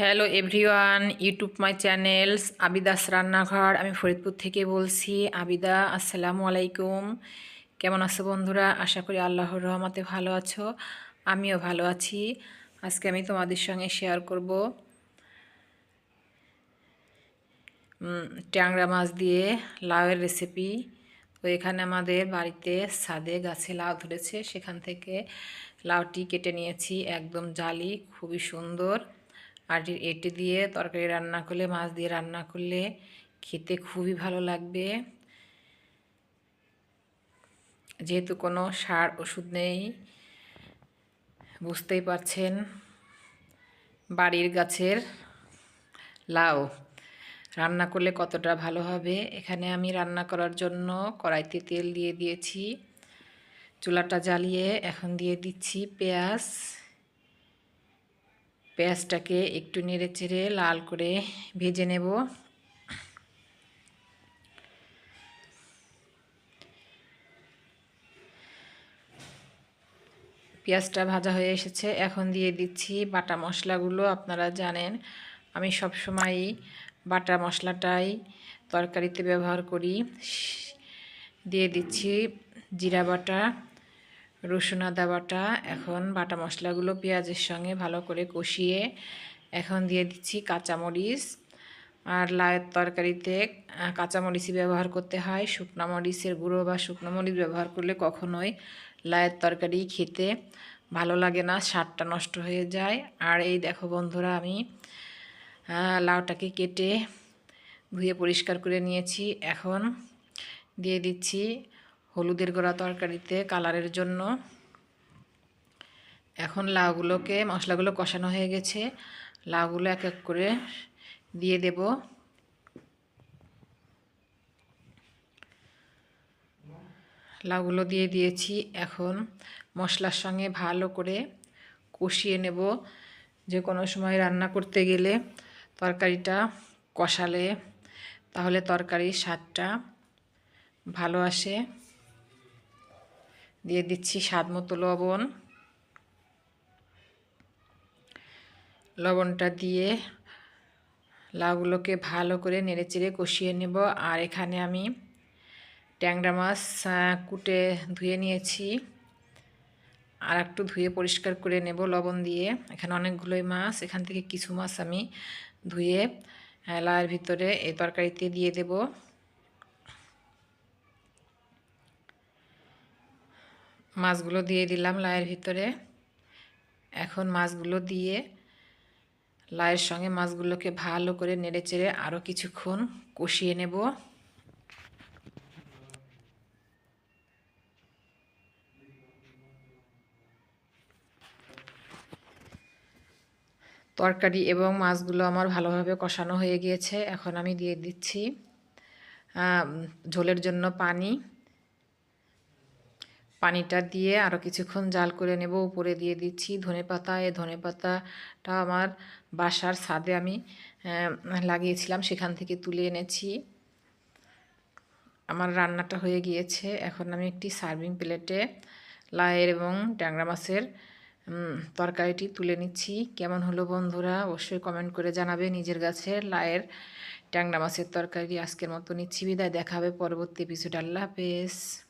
Hello everyone, YouTube my channels Abidas রান্নাঘর। আমি ফরিদপুর থেকে বলছি। আবিদা, আসসালামু আলাইকুম। কেমন আছো বন্ধুরা? আশা করি আল্লাহর রহমতে ভালো আছো। আমিও ভালো আছি। আজকে আমি তোমাদের সঙ্গে শেয়ার করব ট্যাংরা মাছ দিয়ে লাউয়ের রেসিপি তো এখানে আমাদের বাড়িতে ছাদে গাছে লাউ ধরেছে। সেখান থেকে লাউটি কেটে নিয়েছি। একদম জালি, খুবই সুন্দর। আর এটি দিয়ে তরকারি রান্না করলে, মাছ দিয়ে রান্না করলে খেতে খুবই ভালো লাগবে। যেহেতু কোনো সার ওষুধ নেই, বুঝতেই পারছেন বাড়ির গাছের লাউ। রান্না করলে কতটা ভালো হবে? এখানে আমি রান্না করার জন্য কড়াইতে তেল দিয়ে দিয়েছি, চুলাটা জ্বালিয়ে এখন দিয়ে দিচ্ছি পেঁয়াজ। পেঁয়াজটাকে একটু নেড়ে চেড়ে লাল করে ভেজে নেব। পেঁয়াজটা ভাজা হয়ে এসেছে, এখন দিয়ে দিচ্ছি বাটা মশলাগুলো, আপনারা জানেন আমি সব সময়ই বাটা মশলাটাই তরকারিতে ব্যবহার করি। দিয়ে দিচ্ছি জিরা বাটা রসুন, আদা বাটা, এখন বাটা মশলাগুলো পেঁয়াজের সঙ্গে ভালো করে কষিয়ে এখন দিয়ে দিচ্ছি কাঁচামরিচ। আর লায়ের তরকারিতে কাঁচামরিচই ব্যবহার করতে হয়। শুকনো মরিচের গুঁড়ো বা শুকনো মরিচ ব্যবহার করলে কখনোই লায়ের তরকারি খেতে ভালো লাগে না, স্বাদটা নষ্ট হয়ে যায়। আর এই দেখো বন্ধুরা, আমি লাউটাকে কেটে ধুয়ে পরিষ্কার করে নিয়েছি। এখন দিয়ে দিচ্ছি হলুদের গোড়া তরকারিতে কালারের জন্য। এখন লাউগুলোকে, মশলাগুলো কষানো হয়ে গেছে। লাউগুলো এক এক করে দিয়ে দেব। লাউগুলো দিয়ে দিয়েছি। এখন মশলার সঙ্গে ভালো করে কষিয়ে নেব। যে কোনো সময় রান্না করতে গেলে তরকারিটা কষালে তাহলে তরকারির স্বাদটা ভালো আসে। দিয়ে দিচ্ছি স্বাদ মতো লবণ। লবণটা দিয়ে লাউগুলোকে ভালো করে নেড়েচেড়ে কষিয়ে নেব। আর এখানে আমি ট্যাংরা মাছ কুটে ধুয়ে নিয়েছি। আর একটু ধুয়ে পরিষ্কার করে নেব লবণ দিয়ে। এখানে অনেকগুলোই মাছ, এখান থেকে কিছু মাছ আমি ধুয়ে লাউয়ের ভিতরে এই তরকারিতে দিয়ে দেব। মাছগুলো দিয়ে দিলাম লায়ের ভিতরে। এখন মাছগুলো দিয়ে লায়ের সঙ্গে মাছগুলোকে ভালো করে নেড়ে চেড়ে আরও কিছুক্ষণ কষিয়ে নেব। তরকারি এবং মাছগুলো আমার ভালোভাবে কষানো হয়ে গিয়েছে। এখন আমি দিয়ে দিচ্ছি ঝোলের জন্য পানি। পানিটা দিয়ে আরও কিছুক্ষণ জাল করে নেব, উপরে দিয়ে দিচ্ছি ধনে পাতা। এই ধনে পাতাটা আমার বাসার ছাদে আমি লাগিয়েছিলাম, সেখান থেকে তুলে এনেছি। আমার রান্নাটা হয়ে গিয়েছে। এখন আমি একটি সার্ভিং প্লেটে লায়ের এবং ট্যাংরা মাছের তরকারিটি তুলে নিচ্ছি। কেমন হলো বন্ধুরা? অবশ্যই কমেন্ট করে জানাবে। নিজের গাছের লায়ের ট্যাংরা মাছের তরকারি আজকের মতো নিচ্ছি। বিদায় দেখাবে পরবর্তী এপিসোড আল্লাহ হাফেজ।